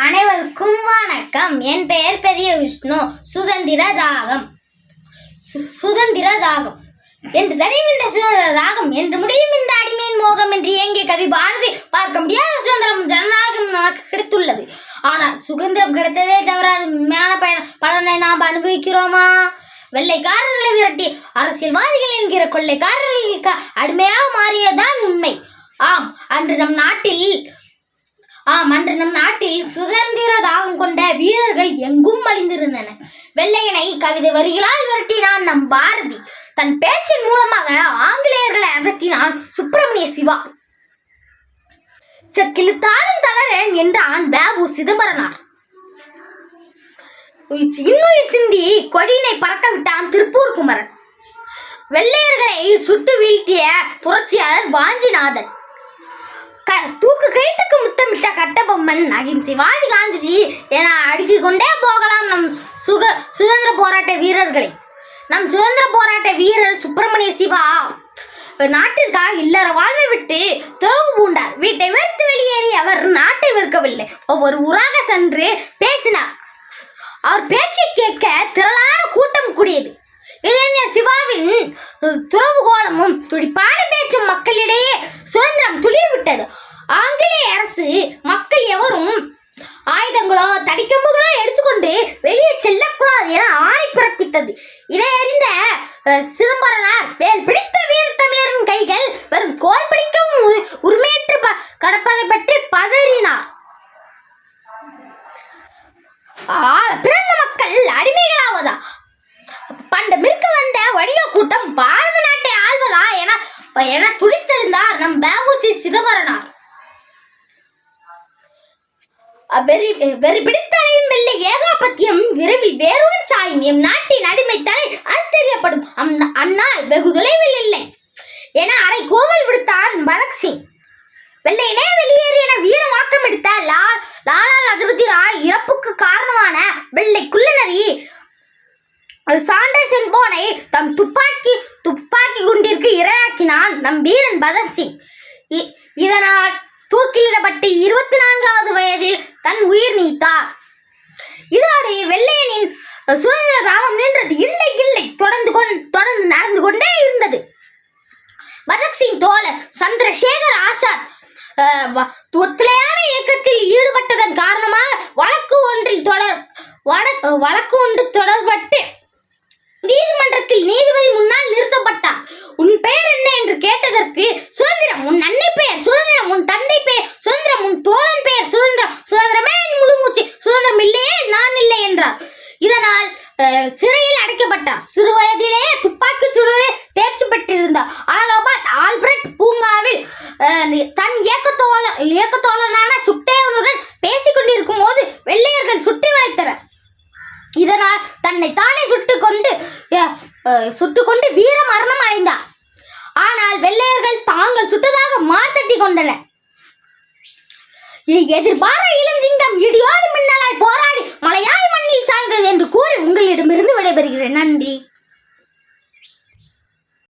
அனைவருக்கும் வணக்கம். என் பெயர் பெரிய விஷ்ணு. சுதந்திர தாகம். சு- சுதந்திர தாகம். என்று தனியும் இந்த சுதந்திர தாகம். என்று முடியும் இந்த அடிமையின் மோகம் என்று இயங்கிய கவி பாரதி பார்க்க முடியாத சுதந்திரம் ஜனநாயகம் நமக்கு கிடைத்துள்ளது. ஆனால் சுதந்திரம் கிடைத்ததே தவிர அது உண்மையான பயணம் பலனை நாம் அனுபவிக்கிறோமா? வெள்ளைக்காரர்களை விரட்டி அரசியல்வாதிகள் என்கிற கொள்ளைக்காரர்களுக்கு அடிமையாக மாறியதுதான் உண்மை. ஆம் அன்று நம் நாட்டில் ஆம் அன்று நம் நாட்டில் சுதந்திர தாகம் கொண்ட வீரர்கள் எங்கும் மலிந்திருந்தனர் வெள்ளையனை கவிதை வரிகளால் விரட்டினான் நம் பாரதி. தன் பேச்சின் மூலமாக ஆங்கிலேயர்களை அகற்றினான் சுப்பிரமணிய சிவா. செக்கிழுத்தாலும் தளரேன் என்றான் பாபு சிதம்பரனார். இன்னுயிர் சிந்தி கொடியினை பறக்க விட்டான் திருப்பூர் குமரன். வெள்ளையர்களை சுட்டு வீழ்த்திய புரட்சியாளர் வாஞ்சிநாதன். க- தூக்கு கயிற்றுக்கு பொம்மன் கட்டபொம்மன் அகிம்சைவாதி காந்திஜி என அடுக்கிக் கொண்டே போகலாம் நம் சுக சுதந்திர போராட்ட வீரர்களை. நம் சுதந்திர போராட்ட வீரர் சுப்பிரமணிய சிவா நாட்டிற்காக இல்லற வாழ்வை விட்டு துறவு பூண்டார். வீட்டை வெறுத்து வெளியேறி அவர் நாட்டை வெறுக்கவில்லை. ஒவ்வொரு ஊராக சென்று பேசினார். அவர் பேச்சை கேட்க திரளான கூட்டம் கூடியது. இளைஞர் சிவாவின் துறவு துறவுகோலமும் துடிப்பான பேச்சும் மக்களிடையே சுதந்திரம் துளிர் விட்டது ஆங்கிலேய அரசு மக்கள் ஆயுதங்களோ தடிக்கம்புகளோ எடுத்துக்கொண்டு வெளியே செல்லக்கூடாது என ஆணை பிறப்பித்தது. இதை அறிந்த சிதம்பரனார் வேல் பிடித்த வீரத்தமிழரின் கைகள் வெறும் கோல் பிடிக்கவும் உரிமையற்று கடப்ப வெறி வெறி பிடித்தலையும் வெள்ளை ஏகாபத்தியம் விரைவில் வேறொரு சாயும் எம் நாட்டின் அடிமை தலை அத்தெரியப்படும். அம் அந்நாள் வெகு தொலைவில் இல்லை. என அரை கோவல் விடுத்தான் பகத் சிங் வெள்ளையனே வெளியேறு என வீர முழக்கம் எடுத்த லால் லாலா லஜபதி ராய் இறப்புக்கு காரணமான வெள்ளை குள்ளநரி சாண்டர் சென்போனை தம் துப்பாக்கி துப்பாக்கி குண்டிற்கு இரையாக்கினான் நம் வீரன் பகத் சிங் இ- இதனால் தூக்கிலிடப்பட்டு இருபத்தி நான்காவது வயதில் தன் உயிர் நீத்தார். இதோடு வெள்ளையனின் சுதந்திர தாகம் நின்றது. இல்லை இல்லை தொடர்ந்து கொண் தொடர்ந்து நடந்து கொண்டே இருந்தது. பகத் சிங் தோழர் சந்திரசேகர் ஆசாத் அஹ், ஒத்துழையாமை இயக்கத்தில் ஈடுபட்டதன் காரணமாக வழக்கு ஒன்றில் தொடர் வழக்கு வழக்கு ஒன்று தொடர்பட்டு நீதிமன்றத்தில் நீதிபதி முன்னால் நிறுத்தப்பட்டார். உன் பெயர் என்ன? என்று கேட்டதற்கு சுதந்திரம் உன் அன்னை பெயர் சுதந்திரம் உன் தந்தை பெயர் சுதந்திரம் உன் தோழன் பெயர் சுதந்திரம் சுதந்திரமே என் முழு மூச்சு சுதந்திரம் இல்லையே நான் இல்லை என்றார் இதனால் அஹ், சிறையில் அடைக்கப்பட்டார் சிறு வயதிலேயே துப்பாக்கி சுடுவதில் தேர்ச்சி பெற்றிருந்தார் அலகாபாத் ஆல்பர்ட் பூங்காவில் தன் இயக்கத்தோழ இயக்கத்தோழனான சுக்தேவனுடன் பேசிக் கொண்டிருக்கும் போது வெள்ளையர்கள் சுற்றி வளைத்தனர். இதனால் தன்னை தானே சுட்டு கொண்டு சுட்டு கொண்டு வீர மரணம் அடைந்தார். ஆனால் வெள்ளையர்கள் தாங்கள் சுட்டதாக மாத்தட்டி கொண்டனர். எதிர்பார இளஞ்சிங்கம் இடியோடு மின்னலாய் போராடி